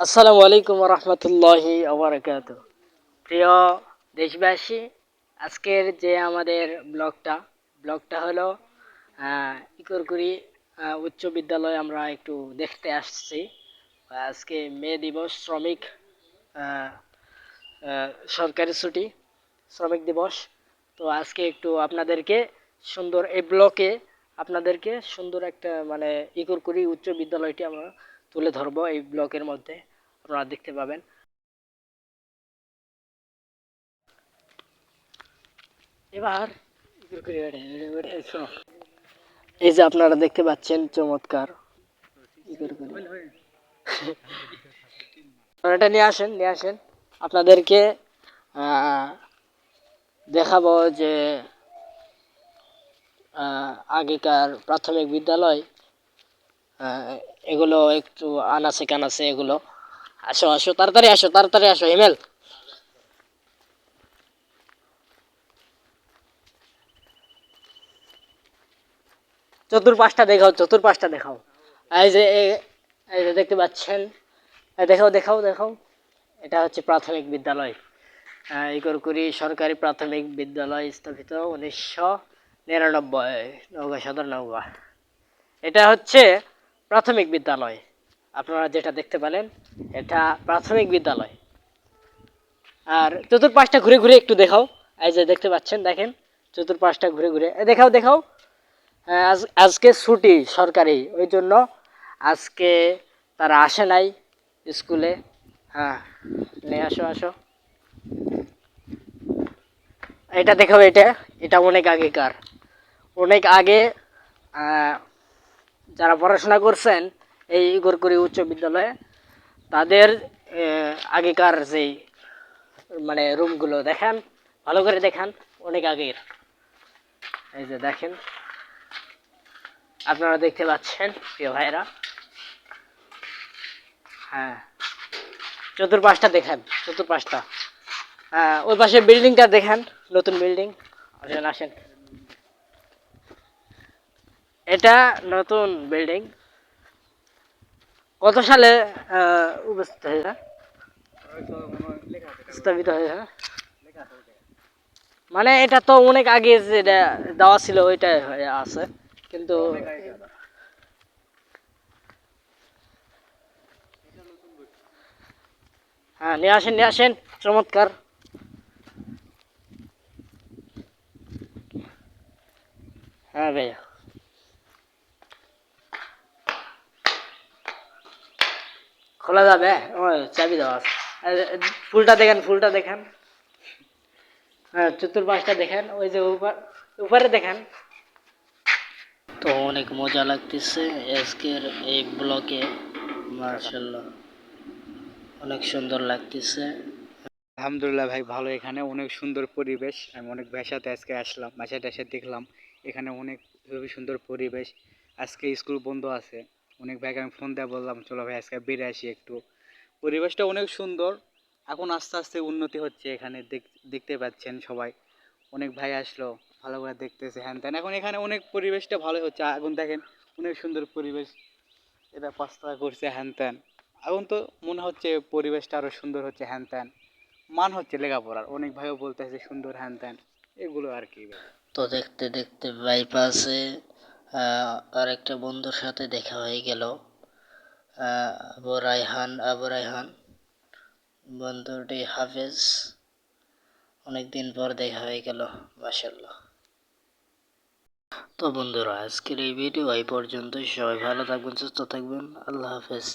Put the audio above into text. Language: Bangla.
আসসালামু আলাইকুম রহমতুল্লাহি আবরকাত প্রিয় দেশবাসী আজকের যে আমাদের ব্লগটা ব্লগটা হলো আহ, উচ্চ বিদ্যালয় আমরা একটু দেখতে আসছি। আজকে মে দিবস শ্রমিক সরকারি ছুটি শ্রমিক দিবস। তো আজকে একটু আপনাদেরকে সুন্দর এই ব্লকে আপনাদেরকে সুন্দর একটা মানে ইকরকুড়ি উচ্চ বিদ্যালয়টি আমরা তুলে ধরবো এই ব্লকের মধ্যে। আপনারা দেখতে পাবেন। এবার। এই যে আপনারা দেখতে পাচ্ছেন, চমৎকার। এটা নিয়ে আসেন নিয়ে আসেন। আপনাদেরকে দেখাবো যে আগেকার প্রাথমিক বিদ্যালয় এগুলো একটু আনাচে কানাচে এগুলো। আসো আসো তাড়াতাড়ি আসো তাড়াতাড়ি আসো হিমেল চতুর্পাশটা দেখাও চতুর্পাশটা দেখাও। এই যে এই যে দেখতে পাচ্ছেন দেখাও দেখাও দেখাও। এটা হচ্ছে প্রাথমিক বিদ্যালয়। আহ, ইকরকুড়ি সরকারি প্রাথমিক বিদ্যালয় স্থাপিত উনিশশো নিরানব্বই নৌকা সদর নৌকা এটা হচ্ছে প্রাথমিক বিদ্যালয়। আপনারা যেটা দেখতে পেলেন, এটা প্রাথমিক বিদ্যালয়। আর চতুর্পাশটা ঘুরে ঘুরে একটু দেখাও। এই যে দেখতে পাচ্ছেন, দেখেন, চতুর্পাশটা ঘুরে ঘুরে। দেখাও দেখাও। আজ, আজকে ছুটি সরকারি, ওই জন্য আজকে তারা আসে নাই স্কুলে। হ্যাঁ নিয়ে আসো আসো। এটা দেখাও, এটা এটা অনেক আগেকার। অনেক আগে যারা পড়াশোনা করছেন এই ইগরকুড়ি উচ্চ বিদ্যালয়ে, তাদের আগেকার যেই মানে রুমগুলো দেখেন, ভালো করে দেখান, অনেক আগের। এই যে দেখেন, আপনারা দেখতে পাচ্ছেন, প্রিয় ভাইরা হ্যাঁ চতুর্পাশটা দেখেন, চতুর্পাশটা। হ্যাঁ ওই পাশে বিল্ডিংটা দেখেন, নতুন বিল্ডিং। আসেন আসেন। এটা নতুন বিল্ডিং। কত সালে উপস্থিত হয়েছে? স্থাপিত হয়েছে মানে এটা তো অনেক আগে যেটা দেওয়া ছিল ওইটা হয়ে আছে, কিন্তু হ্যাঁ নিয়ে আসেন নিয়ে আসেন, চমৎকার। হ্যাঁ ভাইয়া। খোলা যাবে? ও চাবি দেওয়া আছে। ফুলটা দেখেন ফুলটা দেখেন। হ্যাঁ চতুর্পাশটা দেখেন ওই যে উপর উপরে দেখেন। তো অনেক মজা লাগতেছে আজকের এই ব্লকে মার্শাল্লাহ অনেক সুন্দর লাগতেছে। আলহামদুলিল্লাহ ভাই ভালো এখানে। অনেক সুন্দর পরিবেশ। আমি অনেক ভাষাতে আজকে আসলাম বাসায় টাসায় দেখলাম। এখানে অনেক খুবই সুন্দর পরিবেশ। আজকে স্কুল বন্ধ আছে। অনেক ভাইকে আমি ফোন দিয়ে বললাম, চলো ভাই, আজকে বেড়ে আসি একটু। পরিবেশটা অনেক সুন্দর। এখন আস্তে আস্তে উন্নতি হচ্ছে এখানে, দেখ- দেখতে পাচ্ছেন সবাই। অনেক ভাই আসলো, ভালো করে দেখতেছে, হ্যান ত্যান। এখন এখানে অনেক পরিবেশটা ভালো হচ্ছে। এখন দেখেন, অনেক সুন্দর পরিবেশ। এটা পাঁচতলা করছে, হ্যান ত্যান। এখন তো মনে হচ্ছে পরিবেশটা আরও সুন্দর হচ্ছে, হ্যান ত্যান। মান হচ্ছে লেখাপড়ার। অনেক ভাইও বলতেছে সুন্দর, হ্যান ত্যান। এগুলো আর কি তো দেখতে দেখতে বাইপাসে আরেকটা বন্ধুর সাথে দেখা হয়ে গেল। আবু রায়হান আবু রায়হান, বন্ধুটি হাফেজ। অনেকদিন পর দেখা হয়ে গেল মাসাল্লাহ তো বন্ধুরা, আজকের এই ভিডিও এই পর্যন্ত সবাই ভালো থাকবেন, সুস্থ থাকবেন। আল্লাহ হাফেজ।